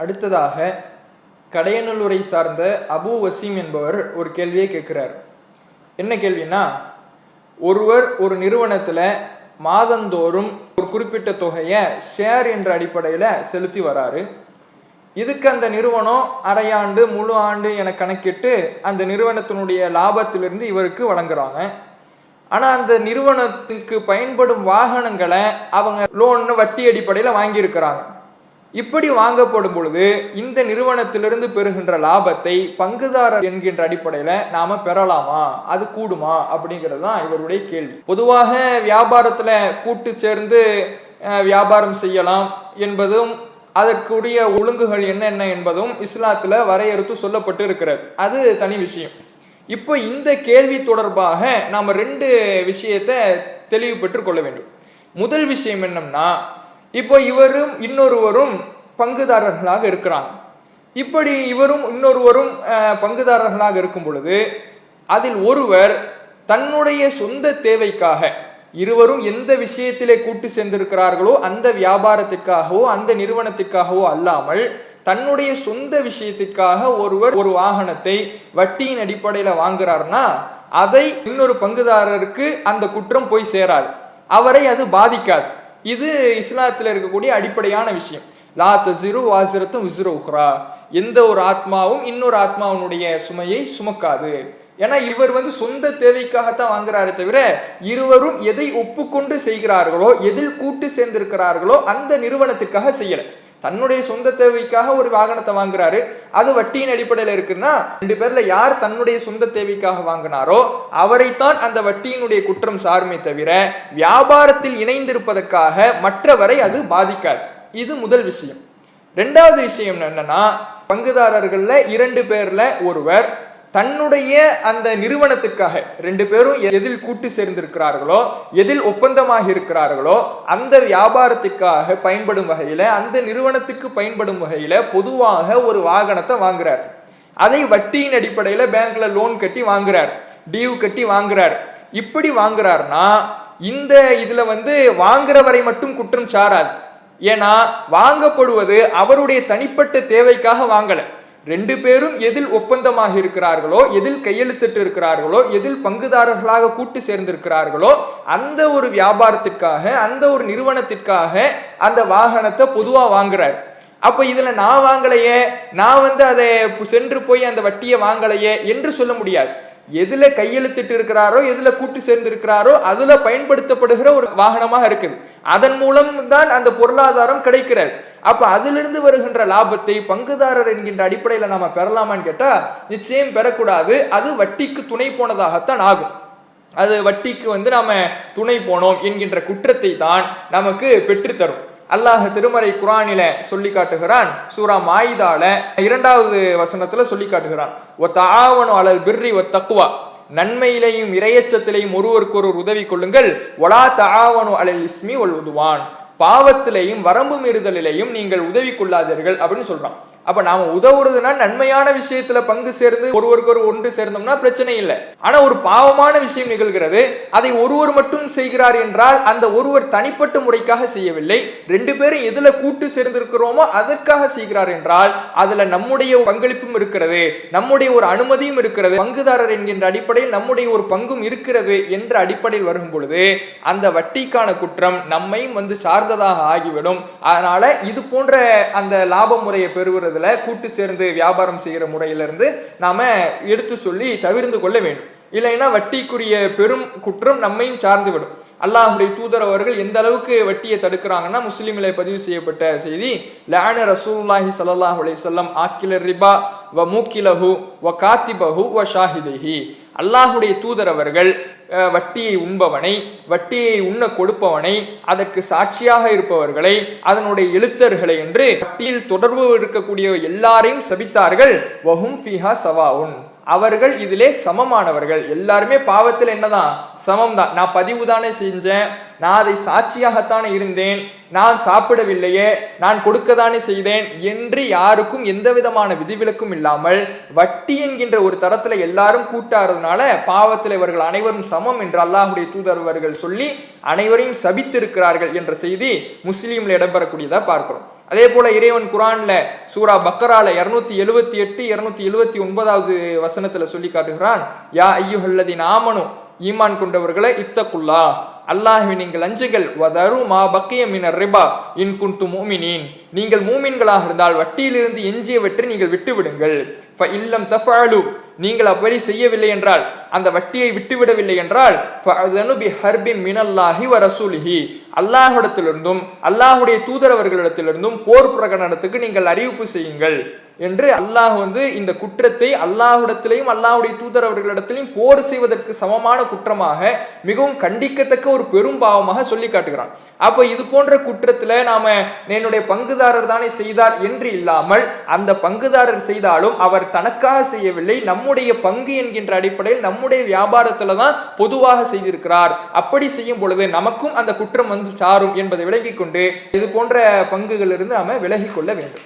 அடுத்ததாக கடையநல்லூரை சார்ந்த அபு வசீம் என்பவர் ஒரு கேள்வியை கேட்கிறார். என்ன கேள்வினா ஒருவர் ஒரு நிறுவனத்தில் மாதந்தோறும் ஒரு குறிப்பிட்ட தொகையை ஷேர் என்ற அடிப்படையில் செலுத்தி வராரு. இதுக்கு அந்த நிறுவனம் அரையாண்டு முழு ஆண்டு என கணக்கிட்டு அந்த நிறுவனத்தினுடைய லாபத்திலிருந்து இவருக்கு வழங்குறாங்க. ஆனால் அந்த நிறுவனத்துக்கு பயன்படும் வாகனங்களை அவங்க லோன்னு வட்டி அடிப்படையில் வாங்கியிருக்கிறாங்க. இப்படி வாங்கப்படும் பொழுது இந்த நிறுவனத்திலிருந்து பெறுகின்ற லாபத்தை பங்குதாரர் என்கின்ற அடிப்படையில் நாம பெறலாமா? அது கூடுமா? அப்படிங்கிறது தான் இவருடைய கேள்வி. பொதுவாக வியாபாரத்துல கூட்டு சேர்ந்து வியாபாரம் செய்யலாம் என்பதும் அதற்குரிய ஒழுங்குகள் என்னென்ன என்பதும் இஸ்லாத்துல வரையறுத்து சொல்லப்பட்டு இருக்கிறது. அது தனி விஷயம். இப்போ இந்த கேள்வி தொடர்பாக நாம ரெண்டு விஷயத்தை தெளிவுபெற்றுக் கொள்ள வேண்டும். முதல் விஷயம் என்னம்னா இப்போ இவரும் இன்னொருவரும் பங்குதாரர்களாக இருக்கிறாங்க இப்படி இவரும் இன்னொருவரும் பங்குதாரர்களாக இருக்கும் பொழுது அதில் ஒருவர் தன்னுடைய சொந்த தேவைக்காக இருவரும் எந்த விஷயத்திலே கூட்டு சேர்ந்திருக்கிறார்களோ அந்த வியாபாரத்திற்காகவோ அந்த நிறுவனத்திற்காகவோ அல்லாமல் தன்னுடைய சொந்த விஷயத்திற்காக ஒருவர் ஒரு வாகனத்தை வட்டியின் அடிப்படையில் வாங்குறாருன்னா அதை இன்னொரு பங்குதாரருக்கு அந்த குற்றம் போய் சேராது. அவரை அது பாதிக்காது. இது இஸ்லாத்தில் இருக்கக்கூடிய அடிப்படையான விஷயம். லா தசிரு வாசிரத்தும் விசிறு உஹ்ரா எந்த ஒரு ஆத்மாவும் இன்னொரு ஆத்மாவினுடைய சுமையை சுமக்காது. ஏன்னா இவர் வந்து சொந்த தேவைக்காகத்தான் வாங்குறாரே தவிர இருவரும் எதை ஒப்புக்கொண்டு செய்கிறார்களோ எதில் கூட்டு சேர்ந்திருக்கிறார்களோ அந்த நிறுவனத்துக்காக செய்யலை. தன்னுடைய சொந்த தேவைக்காக ஒரு வாகனத்தை வாங்குறாரு. அது வட்டியின் அடிப்படையில் இருக்குன்னா ரெண்டு பேர்ல யார் தன்னுடைய சொந்த தேவைக்காக வாங்கினாரோ அவரைத்தான் அந்த வட்டியினுடைய குற்றம் சாருமே தவிர வியாபாரத்தில் இணைந்திருப்பதற்காக மற்றவரை அது பாதிக்காது. இது முதல் விஷயம். ரெண்டாவது விஷயம் என்னன்னா பங்குதாரர்கள்ல இரண்டு பேர்ல ஒருவர் தன்னுடைய அந்த நிறுவனத்துக்காக ரெண்டு பேரும் எதில் கூட்டு சேர்ந்திருக்கிறார்களோ எதில் ஒப்பந்தமாக இருக்கிறார்களோ அந்த வியாபாரத்துக்காக பயன்படும் வகையில அந்த நிறுவனத்துக்கு பயன்படும் வகையில பொதுவாக ஒரு வாகனத்தை வாங்குறார். அதை வட்டியின் அடிப்படையில பேங்க்ல லோன் கட்டி வாங்குறார் டியூ கட்டி வாங்குறார். இப்படி வாங்குறாருன்னா இந்த இதுல வந்து வாங்குறவரை மட்டும் குற்றம் சாராது. ஏன்னா வாங்கப்படுவது அவருடைய தனிப்பட்ட தேவைக்காக வாங்கலை. ரெண்டு பேரும் எதில் ஒப்பந்தமாக இருக்கிறார்களோ எதில் கையெழுத்திட்டு இருக்கிறார்களோ எதில் பங்குதாரர்களாக கூட்டு சேர்ந்திருக்கிறார்களோ அந்த ஒரு வியாபாரத்திற்காக அந்த ஒரு நிறுவனத்திற்காக அந்த வாகனத்தை பொதுவா வாங்குறார். அப்ப இதுல நான் வாங்கலையே நான் வந்து அதை சென்று போய் அந்த வட்டியை வாங்கலையே என்று சொல்ல முடியாது. எதுல கையெழுத்திட்டு இருக்கிறாரோ எதுல கூட்டு சேர்ந்து இருக்கிறாரோ அதுல பயன்படுத்தப்படுகிற ஒரு வாகனமாக இருக்குது. அதன் மூலம் தான் அந்த பொருளாதாரம் கிடைக்கிறது அப்ப அதிலிருந்து வருகின்ற லாபத்தை பங்குதாரர் என்கின்ற அடிப்படையில நாம பெறலாமான்னு கேட்டா நிச்சயம் பெறக்கூடாது. அது வட்டிக்கு துணை போனதாகத்தான் ஆகும். அது வட்டிக்கு வந்து நாம துணை போனோம் என்கின்ற குற்றத்தை தான் நமக்கு பெற்றுத்தரும். அல்லாஹ் திருமறை குரானில சொல்லி காட்டுகிறான். சூரா மாயிதால இரண்டாவது வசனத்துல சொல்லி காட்டுகிறான். ஒ அலல் பிர்ரி ஒ தக்குவா நன்மையிலையும் இரையச்சத்திலையும் ஒருவருக்கொருவர் உதவி கொள்ளுங்கள். ஒலா தாவனு அலல் இஸ்மி ஒல் உதுவான். பாவத்திலையும் வரம்பு மீறுதலிலையும் நீங்கள் உதவி கொள்ளாதீர்கள் அப்படின்னு சொல்றான். அப்ப நாம உதவுறதுனா நன்மையான விஷயத்துல பங்கு சேர்ந்து ஒருவருக்கு ஒரு ஒன்று சேர்ந்தோம்னா பிரச்சனை இல்லை. ஆனா ஒரு பாவமான விஷயம் நிகழ்கிறது. அதை ஒருவர் மட்டும் செய்கிறார் என்றால் அந்த ஒருவர் தனிப்பட்ட முறைக்காக செய்யவில்லை. ரெண்டு பேரும் எதுல கூட்டு சேர்ந்திருக்கிறோமோ அதற்காக செய்கிறார் என்றால் அதுல நம்முடைய பங்களிப்பும் இருக்கிறது. நம்முடைய ஒரு அனுமதியும் இருக்கிறது. பங்குதாரர் என்கின்ற அடிப்படையில் நம்முடைய ஒரு பங்கும் இருக்கிறது என்ற அடிப்படையில் வரும் பொழுது அந்த வட்டிக்கான குற்றம் நம்மையும் வந்து சார்ந்ததாக ஆகிவிடும். அதனால இது போன்ற அந்த லாப முறையை பெறுவது பெறுவதில் கூட்டு சேர்ந்து வியாபாரம் செய்கிற முறையிலிருந்து நாம் எடுத்து சொல்லி தவிர்ந்து கொள்ள வேண்டும். இல்லைன்னா வட்டிக்குரிய பெரும் குற்றம் நம்மையும் சார்ந்து விடும். அல்லாஹுடைய தூதர் அவர்கள் எந்த அளவுக்கு வட்டியை தடுக்கிறாங்கன்னா முஸ்லீமில் பதிவு செய்யப்பட்ட செய்தி லேனு ரசூல்லாஹி ஸல்லல்லாஹு அலைஹி வஸல்லம் ஆக்கில ரிபா வ மூக்கிலஹு வ காத்திபஹு வ ஷாஹிதிஹி. அல்லாஹுடைய தூதர் அவர்கள் வட்டியை உண்பவனை வட்டியை உண்ண கொடுப்பவனை அதற்கு சாட்சியாக இருப்பவர்களை அதனுடைய எழுத்தர்களை என்று வட்டியில் தொடர்பு இருக்கக்கூடிய எல்லாரையும் சபித்தார்கள். வஹும் ஃபிஹா சவாவுன் அவர்கள் இதிலே சமமானவர்கள். எல்லாருமே பாவத்தில் என்னதான்? சமம் தான் நான் பதிவு தானே செஞ்சேன். நான் அதை சாட்சியாகத்தானே இருந்தேன். நான் சாப்பிடவில்லையே. நான் கொடுக்கத்தானே செய்தேன் என்று யாருக்கும் எந்த விதமான விதிவிலக்கும் இல்லாமல் வட்டி என்கின்ற ஒரு தரத்துல எல்லாரும் கூட்டாறதுனால பாவத்தில் இவர்கள் அனைவரும் சமம் என்று அல்லாஹுடைய தூதர்வர்கள் சொல்லி அனைவரையும் சபித்திருக்கிறார்கள் என்ற செய்தி முஸ்லீம்ல இடம்பெறக்கூடியதா பார்க்கிறோம். அதே போல இறைவன் குரான்ல சூரா பக்கரால இருநூத்தி எழுவத்தி எட்டு இருநூத்தி எழுவத்தி ஒன்பதாவது வசனத்துல சொல்லி காட்டுகிறான் யா ஐயுஹல்லதின் ஆமனு ஈமான் கொண்டவர்களை இத்தக்குல்லா அல்லாஹ்வி நீங்கள் அஞ்சுகள் வதரு மா பக்கியம் மினர் ரிபா இன் குன்து மூமினின். நீங்கள் மூமின்களாக இருந்தால் வட்டியிலிருந்து எஞ்சியவற்றை நீங்கள் விட்டுவிடுங்கள். ஃப இல்லம் தஃபாலு நீங்கள் அப்படி செய்யவில்லை என்றால் அந்த வட்டியை விட்டுவிடவில்லை என்றால் ஹர்பின் மினல்லாஹி வ ரசூலிஹி. அல்லாஹ்விடத்திலிருந்தும் அல்லாஹ்வுடைய தூதரவர்களிடத்திலிருந்தும் போர் பிரகடனத்துக்கு நீங்கள் அறிவிப்பு செய்யுங்கள். என்று அல்லாஹ் வந்து இந்த குற்றத்தை அல்லாஹுடத்திலையும் அல்லாஹுடைய தூதர் தூதரவர்களிடத்திலையும் போர் செய்வதற்கு சமமான குற்றமாக மிகவும் கண்டிக்கத்தக்க ஒரு பெரும் பாவமாக சொல்லி காட்டுகிறான். அப்போ இது போன்ற குற்றத்துல நாம என்னுடைய பங்குதாரர் தானே செய்தார் என்று இல்லாமல் அந்த பங்குதாரர் செய்தாலும் அவர் தனக்காக செய்யவில்லை நம்முடைய பங்கு என்கின்ற அடிப்படையில் நம்முடைய வியாபாரத்துல தான் பொதுவாக செய்திருக்கிறார். அப்படி செய்யும் பொழுது நமக்கும் அந்த குற்றம் வந்து சாரும் என்பதை விலகிக் கொண்டு இது போன்ற பங்குகளிலிருந்து நாம விலகிக் கொள்ள வேண்டும்.